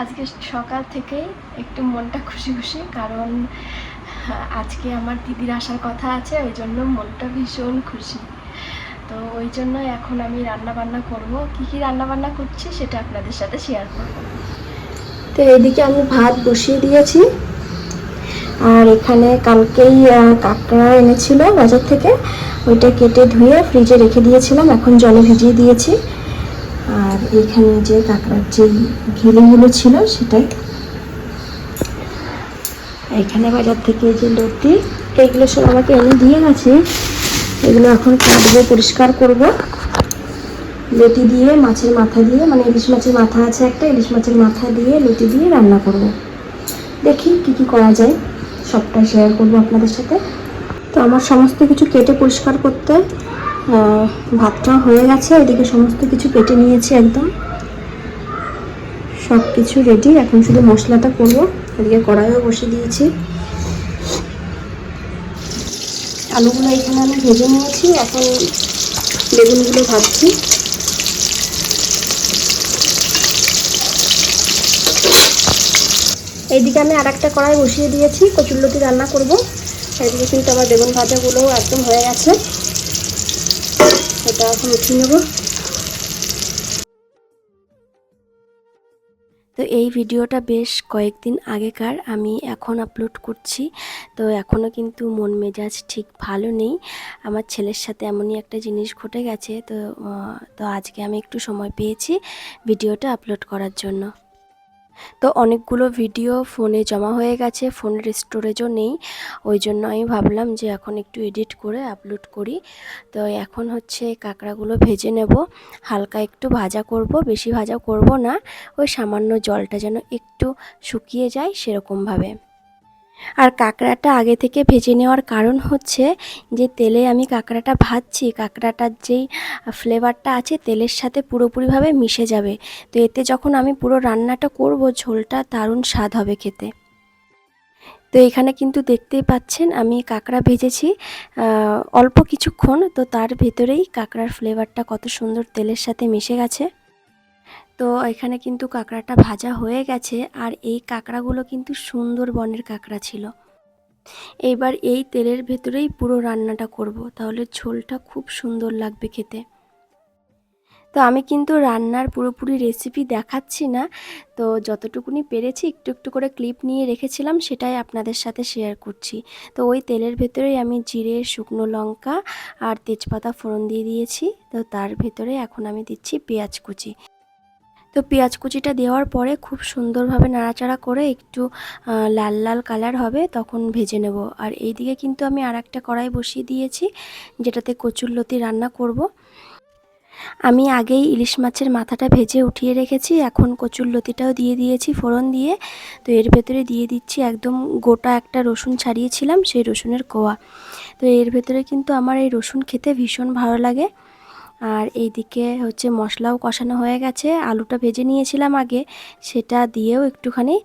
আজকে সকাল থেকেই একটু মনটা খুশি খুশি কারণ হ্যাঁ, আজকে আমার দিদির আসার কথা আছে ওই জন্য মনটা ভীষণ খুশি। তো ওই জন্য এখন আমি রান্না বান্না করব। কি কি রান্না বান্না করছি সেটা আপনাদের সাথে শেয়ার করব। তো এদিকে আমি ভাত বসিয়ে দিয়েছি। আর এখানে কালকেই কাঁকড়া এনেছিল বাজার থেকে। ওইটা কেটে ধুয়ে ফ্রিজে রেখে দিয়েছিলাম। এখন জলে ভিজিয়ে দিয়েছি। আর এখানে যে কাঁকড়ার যে ঘিলিগুলো ছিল সেটাই। এখানে বাজার থেকে যে লতি, এগুলো সব আমাকে এনে দিয়ে গেছে। এগুলো এখন কাটবো, পরিষ্কার করব। লতি দিয়ে, মাছের মাথা দিয়ে মানে ইলিশ মাছের মাথা আছে একটা, ইলিশ মাছের মাথা দিয়ে লতি দিয়ে রান্না করব। দেখি কি কি করা যায়, সবটা শেয়ার করব আপনাদের সাথে। তো আমার সমস্ত কিছু কেটে পরিষ্কার করতে ভাতটা হয়ে গেছে, এদিকে সমস্ত কিছু কেটে নিয়েছি একদম। সব কিছু রেডি এখন শুধু মশলাটা করব, এদিকে কড়াইও বসিয়ে দিয়েছি। আলুগুলো এখানে আমি ভেজে নিয়েছি, এখন বেগুনগুলো ভাজছি। এইদিকে আমি আর একটা কড়াই বসিয়ে দিয়েছি, কচুরলতি রান্না করব। এদিকে কিন্তু আমার বেগুন ভাজাগুলো একদম হয়ে গেছে। এটা এখন উঠিয়ে নেব। তো এই ভিডিওটা বেশ কয়েকদিন আগেকার, আমি এখন আপলোড করছি। তো এখনও কিন্তু মন মেজাজ ঠিক ভালো নেই। আমার ছেলের সাথে এমনই একটা জিনিস ঘটে গেছে, তো তো আজকে আমি একটু সময় পেয়েছি ভিডিওটা আপলোড করার জন্য। তো অনেকগুলো ভিডিও ফোনে জমা হয়ে গেছে, ফোনের স্টোরেজও নেই। ওই জন্য আমি ভাবলাম যে এখন একটু এডিট করে আপলোড করি। তো এখন হচ্ছে কাঁকড়াগুলো ভেজে নেব। হালকা একটু ভাজা করব, বেশি ভাজা করব না। ওই সামান্য জলটা যেন একটু শুকিয়ে যায় সেরকমভাবে। আর কাঁকড়াটা আগে থেকে ভেজে নেওয়ার কারণ হচ্ছে যে তেলে আমি কাঁকড়াটা ভাজছি, কাঁকড়াটার যেই ফ্লেভারটা আছে তেলের সাথে পুরোপুরিভাবে মিশে যাবে। তো এতে যখন আমি পুরো রান্নাটা করব, ঝোলটা দারুণ স্বাদ হবে খেতে। তো এখানে কিন্তু দেখতেই পাচ্ছেন আমি কাঁকড়া ভেজেছি অল্প কিছুক্ষণ। তো তার ভেতরেই কাঁকড়ার ফ্লেভারটা কত সুন্দর তেলের সাথে মিশে গেছে। তো এখানে কিন্তু কাঁকড়াটা ভাজা হয়ে গেছে আর এই কাঁকড়াগুলো কিন্তু সুন্দর বনের কাঁকড়া ছিল। এইবার এই তেলের ভেতরেই পুরো রান্নাটা করব, তাহলে ঝোলটা খুব সুন্দর লাগবে খেতে। তো আমি কিন্তু রান্নার পুরোপুরি রেসিপি দেখাচ্ছি না, তো যতটুকুনি পেরেছি একটু একটু করে ক্লিপ নিয়ে রেখেছিলাম, সেটাই আপনাদের সাথে শেয়ার করছি। তো ওই তেলের ভেতরেই আমি জিরে, শুকনো লঙ্কা আর তেজপাতা ফোড়ন দিয়ে দিয়েছি, তো তার ভেতরে এখন আমি দিচ্ছি পেঁয়াজ কুচি। তো পেঁয়াজ কুচিটা দেওয়ার পরে খুব সুন্দরভাবে নাড়াচাড়া করে একটু লাল লাল কালার হবে, তখন ভেজে নেব। আর এইদিকে কিন্তু আমি আর একটা কড়াই বসিয়ে দিয়েছি, যেটাতে কচুর লতি রান্না করব। আমি আগেই ইলিশ মাছের মাথাটা ভেজে উঠিয়ে রেখেছি, এখন কচুর লতিটাও দিয়ে দিয়েছি ফোড়ন দিয়ে। তো এর ভেতরে দিয়ে দিচ্ছি একদম গোটা একটা রসুন ছাড়িয়েছিলাম, সেই রসুনের কোয়া। তো এর ভেতরে কিন্তু আমার এই রসুন খেতে ভীষণ ভালো লাগে। আর এইদিকে হচ্ছে মশলাও কষানো হয়ে গেছে। আলুটা ভেজে নিয়েছিলাম আগে, সেটা দিয়েও একটুখানি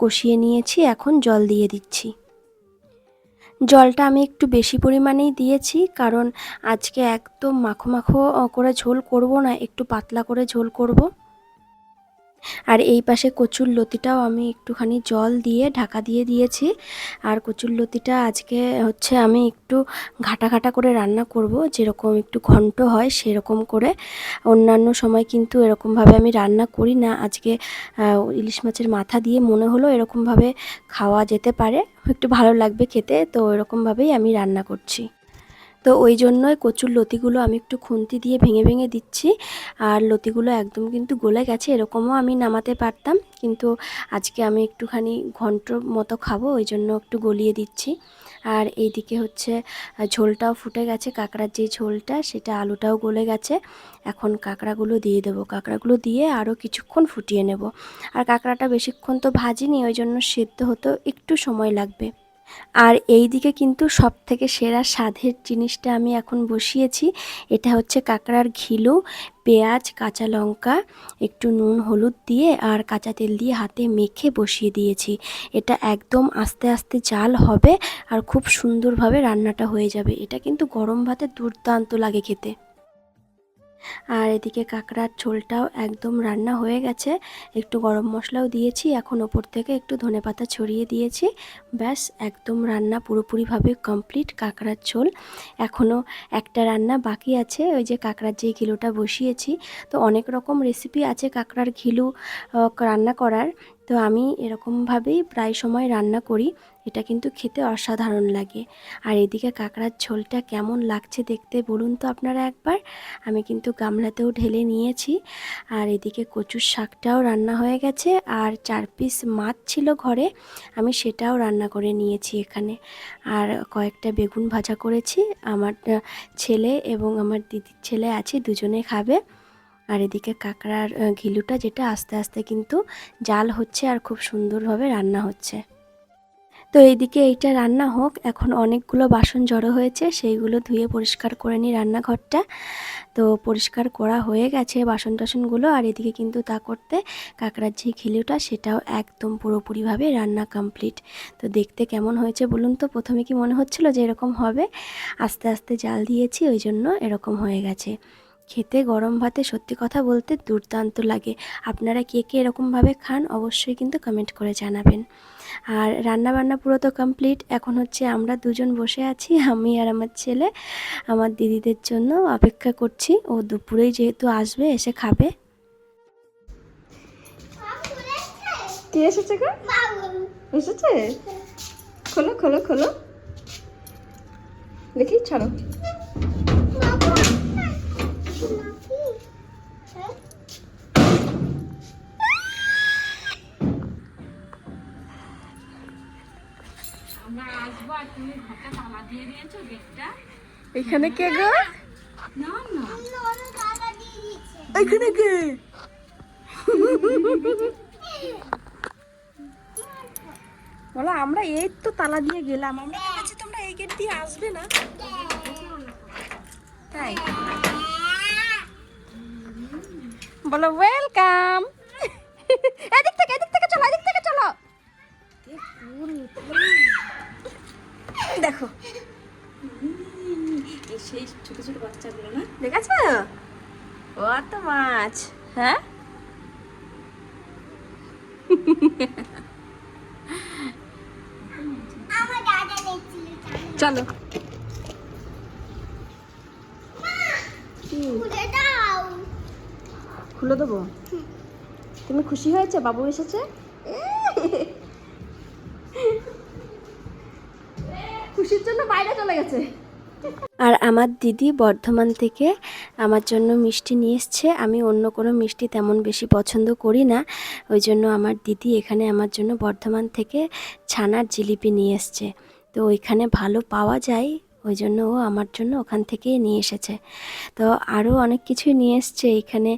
কষিয়ে নিয়েছি, এখন জল দিয়ে দিচ্ছি। জলটা আমি একটু বেশি পরিমাণেই দিয়েছি, কারণ আজকে একদম মাখো মাখো করে ঝোল করব না, একটু পাতলা করে ঝোল করব। আর এই পাশে কচুর লতিটাও আমি একটুখানি জল দিয়ে ঢাকা দিয়ে দিয়েছি। আর কচুর লতিটা আজকে হচ্ছে আমি একটু ঘাটা ঘাটা করে রান্না করব। যেরকম একটু ঘন্ট হয় সেরকম করে। অন্যান্য সময় কিন্তু এরকমভাবে আমি রান্না করি না। আজকে ইলিশ মাছের মাথা দিয়ে মনে হলো এরকমভাবে খাওয়া যেতে পারে। একটু ভালো লাগবে খেতে, তো এরকমভাবেই আমি রান্না করছি। তো ওই জন্যই কচুর লতিগুলো আমি একটু খুন্তি দিয়ে ভেঙে ভেঙে দিচ্ছি। আর লতিগুলো একদম কিন্তু গলে গেছে, এরকমও আমি নামাতে পারতাম। কিন্তু আজকে আমি একটুখানি ঘন্ট মতো খাব, ওই জন্য একটু গলিয়ে দিচ্ছি। আর এইদিকে হচ্ছে ঝোলটাও ফুটে গেছে, কাঁকড়ার যে ঝোলটা, সেটা আলুটাও গলে গেছে। এখন কাঁকড়াগুলো দিয়ে দেবো। কাঁকড়াগুলো দিয়ে আরও কিছুক্ষণ ফুটিয়ে নেব। আর কাঁকড়াটা বেশিক্ষণ তো ভাজিনি, ওই জন্য সেদ্ধ হতেও একটু সময় লাগবে। আর এই দিকে কিন্তু সব থেকে সেরা স্বাদের জিনিসটা আমি এখন বসিয়েছি। এটা হচ্ছে কাঁকড়ার ঘিলু, পেঁয়াজ, কাঁচা লঙ্কা, একটু নুন, হলুদ দিয়ে আর কাঁচা তেল দিয়ে হাতে মেখে বসিয়ে দিয়েছি। এটা একদম আস্তে আস্তে জাল হবে আর খুব সুন্দরভাবে রান্নাটা হয়ে যাবে। এটা কিন্তু গরম ভাতে দুর্দান্ত লাগে খেতে। আর এদিকে কাঁকড়ার ঝোলটাও একদম রান্না হয়ে গেছে। একটু গরম মশলাও দিয়েছি, এখন ওপর থেকে একটু ধনে পাতা ছড়িয়ে দিয়েছি। ব্যাস, একদম রান্না পুরোপুরিভাবে কমপ্লিট কাঁকড়ার ঝোল। এখনও একটা রান্না বাকি আছে, ওই যে কাঁকড়ার যে ঘিলুটা বসিয়েছি। তো অনেক রকম রেসিপি আছে কাঁকড়ার ঘিলু রান্না করার। তো আমি এরকমভাবেই প্রায় সময় রান্না করি। এটা কিন্তু খেতে অসাধারণ লাগে। আর এদিকে কাঁকড়ার ঝোলটা কেমন লাগছে দেখতে বলুন তো আপনারা একবার। আমি কিন্তু গামলাতেও ঢেলে নিয়েছি। আর এদিকে কচুর শাকটাও রান্না হয়ে গেছে। আর চার পিস মাছ ছিল ঘরে। আমি সেটাও রান্না করে নিয়েছি এখানে। আর কয়েকটা বেগুন ভাজা করেছি। আমার ছেলে এবং আমার দিদির ছেলে আছে, দুজনে খাবে। আর এদিকে কাঁকড়ার ঘিলুটা যেটা আস্তে আস্তে কিন্তু জাল হচ্ছে আর খুব সুন্দরভাবে রান্না হচ্ছে। তো এইদিকে এইটা রান্না হোক, এখন অনেকগুলো বাসন জড়ো হয়েছে, সেইগুলো ধুয়ে পরিষ্কার করে নিই রান্নাঘরটা। তো পরিষ্কার করা হয়ে গেছে বাসন টাসনগুলো, আর এদিকে কিন্তু তা করতে কাঁকড়ার যে ঘিলুটা, সেটাও একদম পুরোপুরিভাবে রান্না কমপ্লিট। তো দেখতে কেমন হয়েছে বলুন তো? প্রথমে কি মনে হচ্ছিল যে এরকম হবে? আস্তে আস্তে জাল দিয়েছি, ওই জন্য এরকম হয়ে গেছে। খেতে গরম ভাতে সত্যি কথা বলতে দুর্দান্ত লাগে। আপনারা কে কে এরকমভাবে খান অবশ্যই কিন্তু কমেন্ট করে জানাবেন। আর রান্না বান্না পুরো তো কমপ্লিট এখন হচ্ছে আমরা দুজন বসে আছি, আমি আর আমার ছেলে। আমার দিদিদের জন্য অপেক্ষা করছি। ও দুপুরেই যেহেতু আসবে, এসে খাবে। কে এসেছে এসেছে? খোলো খোলো খোলো। দেখি, ছাড়ো। এখানে কে গো? এখানে কে? বলো আমরা এই তো তালা দিয়ে গেলাম। আমরা ভেবেছি তোমরা এই গেট দিয়ে আসবে না। তাই। বলো ওয়েলকাম এদিক থেকে এদিক থেকে চলো এদিক থেকে চলো। দেখো। সেই ছোট ছোট বাচ্চাগুলো না? দেখেছ? ও তো মাছ। হ্যাঁ? চলো। খুলে দেবো? তুমি খুশি হয়েছে? বাবু এসেছে? খুশির জন্য বাইরে চলে গেছে। আর আমার দিদি বর্ধমান থেকে আমার জন্য মিষ্টি নিয়ে এসছে। আমি অন্য কোনো মিষ্টি তেমন বেশি পছন্দ করি না। ওই জন্য আমার দিদি এখানে আমার জন্য বর্ধমান থেকে ছানার জিলিপি নিয়ে এসছে। তো ওইখানে ভালো পাওয়া যায়, ওই জন্য ও আমার জন্য ওখান থেকেই নিয়ে এসেছে। তো আরও অনেক কিছুই নিয়ে এসছে। এখানে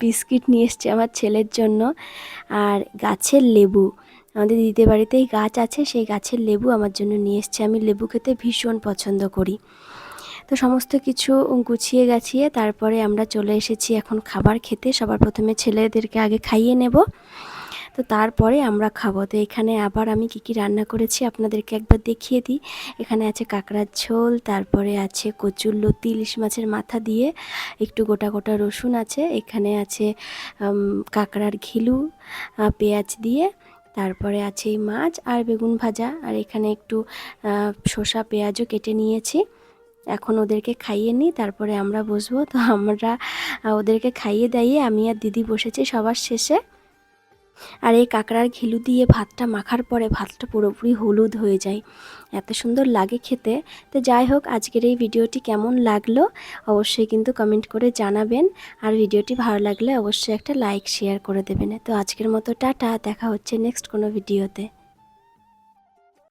বিস্কিট নিয়ে এসছে আমার ছেলের জন্য। আর গাছের লেবু। আমাদের দিদিদের বাড়িতেই গাছ আছে, সেই গাছের লেবু আমার জন্য নিয়ে এসছে। আমি লেবু খেতে ভীষণ পছন্দ করি। তো সমস্ত কিছু গুছিয়ে গাছিয়ে তারপরে আমরা চলে এসেছি এখন খাবার খেতে। সবার প্রথমে ছেলেদেরকে আগে খাইয়ে নেব। তো তারপরে আমরা খাব। তো এখানে আবার আমি কি কি রান্না করেছি আপনাদেরকে একবার দেখিয়ে দিই। এখানে আছে কাঁকড়ার ঝোল, তারপরে আছে কচুর লতি, ইলিশ মাছের মাথা দিয়ে একটু গোটা গোটা রসুন আছে। এখানে আছে কাঁকড়ার ঘিলু পেঁয়াজ দিয়ে তারপরে আছে এই মাছ আর বেগুন ভাজা। আর এখানে একটু শসা, পেঁয়াজও কেটে নিয়েছি। এখন ওদেরকে খাইয়ে নিই, তারপরে আমরা বসবো। তো আমরা ওদেরকে খাইয়ে দাইয়ে আমি আর দিদি বসেছি সবার শেষে। আর এই কাঁকড়ার ঘিলু দিয়ে ভাতটা মাখার পরে ভাতটা পুরোপুরি হলুদ হয়ে যায়। এত সুন্দর লাগে খেতে। তো যাই হোক, আজকের এই ভিডিওটি কেমন লাগল অবশ্যই কিন্তু কমেন্ট করে জানাবেন। আর ভিডিওটি ভালো লাগলে অবশ্যই একটা লাইক, শেয়ার করে দেবেন। তো আজকের মতো টাটা, দেখা হচ্ছে নেক্সট কোনো ভিডিওতে।